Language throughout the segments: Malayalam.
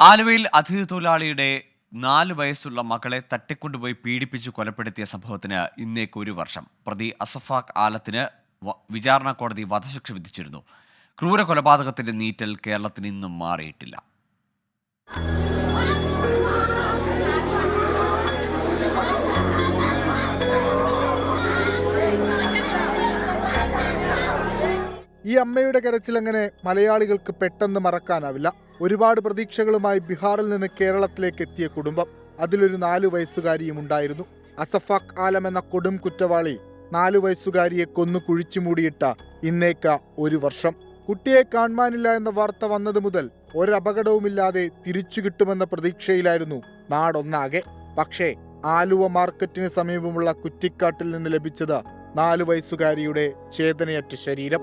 ആലുവയിൽ അതിഥി തൊഴിലാളിയുടെ നാല് വയസ്സുള്ള മകളെ തട്ടിക്കൊണ്ടുപോയി പീഡിപ്പിച്ചു കൊലപ്പെടുത്തിയ സംഭവത്തിന് ഇന്നേക്ക് ഒരു വർഷം. പ്രതി അസഫാഖ് ആലത്തിന് വിചാരണ കോടതി വധശിക്ഷ വിധിച്ചിരുന്നു. ക്രൂര കൊലപാതകത്തിന്റെ നീറ്റൽ കേരളത്തിന് ഇന്നും മാറിയിട്ടില്ല. ഈ അമ്മയുടെ കരച്ചിൽ കരച്ചിലങ്ങനെ മലയാളികൾക്ക് പെട്ടെന്ന് മറക്കാനാവില്ല? ഒരുപാട് പ്രതീക്ഷകളുമായി ബീഹാറിൽ നിന്ന് കേരളത്തിലേക്ക് എത്തിയ കുടുംബം. അതിലൊരു നാലു വയസ്സുകാരിയും ഉണ്ടായിരുന്നു. അസഫാഖ് ആലം എന്ന കൊടും കുറ്റവാളി നാലു വയസ്സുകാരിയെ കൊന്നു കുഴിച്ചു മൂടിയിട്ട ഇന്നേക്ക ഒരു വർഷം. കുട്ടിയെ കാണുവാനില്ല എന്ന വാർത്ത വന്നത് മുതൽ ഒരപകടവുമില്ലാതെ തിരിച്ചു കിട്ടുമെന്ന പ്രതീക്ഷയിലായിരുന്നു നാടൊന്നാകെ. പക്ഷേ ആലുവ മാർക്കറ്റിന് സമീപമുള്ള കുറ്റിക്കാട്ടിൽ നിന്ന് ലഭിച്ചത് നാലു വയസ്സുകാരിയുടെ ചേതനയറ്റ ശരീരം.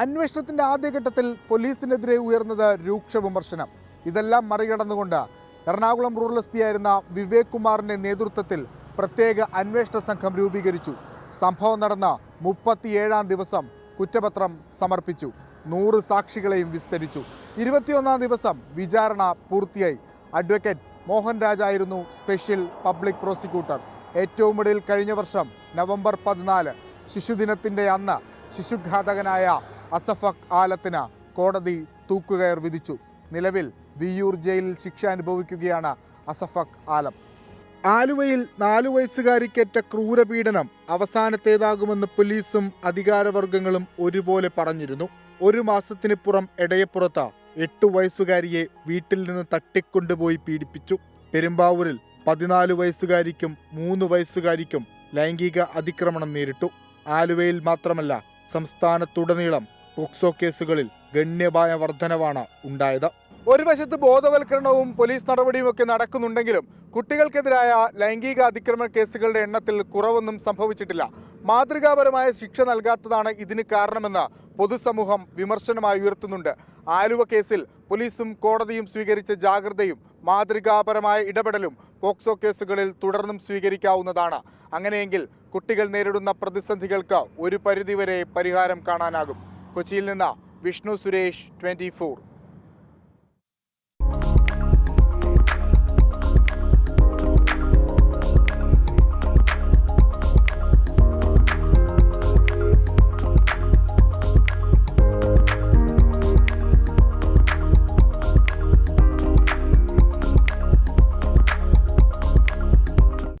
അന്വേഷണത്തിന്റെ ആദ്യഘട്ടത്തിൽ പോലീസിനെതിരെ ഉയർന്നത് രൂക്ഷ വിമർശനം. ഇതെല്ലാം മറികടന്നുകൊണ്ട് എറണാകുളം റൂറൽ എസ് പി ആയിരുന്ന വിവേക് കുമാറിന്റെ നേതൃത്വത്തിൽ പ്രത്യേക അന്വേഷണ സംഘം രൂപീകരിച്ചു. സംഭവം നടന്ന മുപ്പത്തിയേഴാം ദിവസം കുറ്റപത്രം സമർപ്പിച്ചു. നൂറ് സാക്ഷികളെയും വിസ്തരിച്ചു. ഇരുപത്തിയൊന്നാം ദിവസം വിചാരണ പൂർത്തിയായി. അഡ്വക്കേറ്റ് മോഹൻരാജ് ആയിരുന്നു സ്പെഷ്യൽ പബ്ലിക് പ്രോസിക്യൂട്ടർ. ഏറ്റവും ഇടയിൽ കഴിഞ്ഞ വർഷം നവംബർ പതിനാല് ശിശുദിനത്തിന്റെ അന്ന് ശിശുഘാതകനായ അസഫക് ആലത്തിന് കോടതി തൂക്കുകയർ വിധിച്ചു. നിലവിൽ വിയൂർ ജയിലിൽ ശിക്ഷ അനുഭവിക്കുകയാണ് അസഫക് ആലം. ആലുവയിൽ നാലു വയസ്സുകാരിക്കേറ്റ ക്രൂരപീഡനം അവസാനത്തേതാകുമെന്ന് പോലീസും അധികാരവർഗങ്ങളും ഒരുപോലെ പറഞ്ഞിരുന്നു. ഒരു മാസത്തിന് പുറം എടയപ്പുറത്ത് എട്ടു വയസ്സുകാരിയെ വീട്ടിൽ നിന്ന് തട്ടിക്കൊണ്ടുപോയി പീഡിപ്പിച്ചു. പെരുമ്പാവൂരിൽ പതിനാല് വയസ്സുകാരിക്കും മൂന്ന് വയസ്സുകാരിക്കും ലൈംഗിക അതിക്രമണം നേരിട്ടു. ആലുവയിൽ മാത്രമല്ല സംസ്ഥാനത്തുടനീളം പോക്സോ കേസുകളിൽ ഗണ്യമായ വർധനവാണ് ഉണ്ടായത്. ഒരു വശത്ത് ബോധവൽക്കരണവും പോലീസ് നടപടിയും ഒക്കെ നടക്കുന്നുണ്ടെങ്കിലും കുട്ടികൾക്കെതിരായ ലൈംഗിക അതിക്രമ കേസുകളുടെ എണ്ണത്തിൽ കുറവൊന്നും സംഭവിച്ചിട്ടില്ല. മാതൃകാപരമായ ശിക്ഷ നൽകാത്തതാണ് ഇതിന് കാരണമെന്ന് പൊതുസമൂഹം വിമർശനമായി ഉയർത്തുന്നുണ്ട്. ആലുവ കേസിൽ പോലീസും കോടതിയും സ്വീകരിച്ച ജാഗ്രതയും മാതൃകാപരമായ ഇടപെടലും പോക്സോ കേസുകളിൽ തുടർന്നും സ്വീകരിക്കാവുന്നതാണ്. അങ്ങനെയെങ്കിൽ കുട്ടികൾ നേരിടുന്ന പ്രതിസന്ധികൾക്ക് ഒരു പരിധിവരെ പരിഹാരം കാണാനാകും. കൊച്ചിയിൽ നിന്ന് വിഷ്ണു സുരേഷ് ട്വന്റി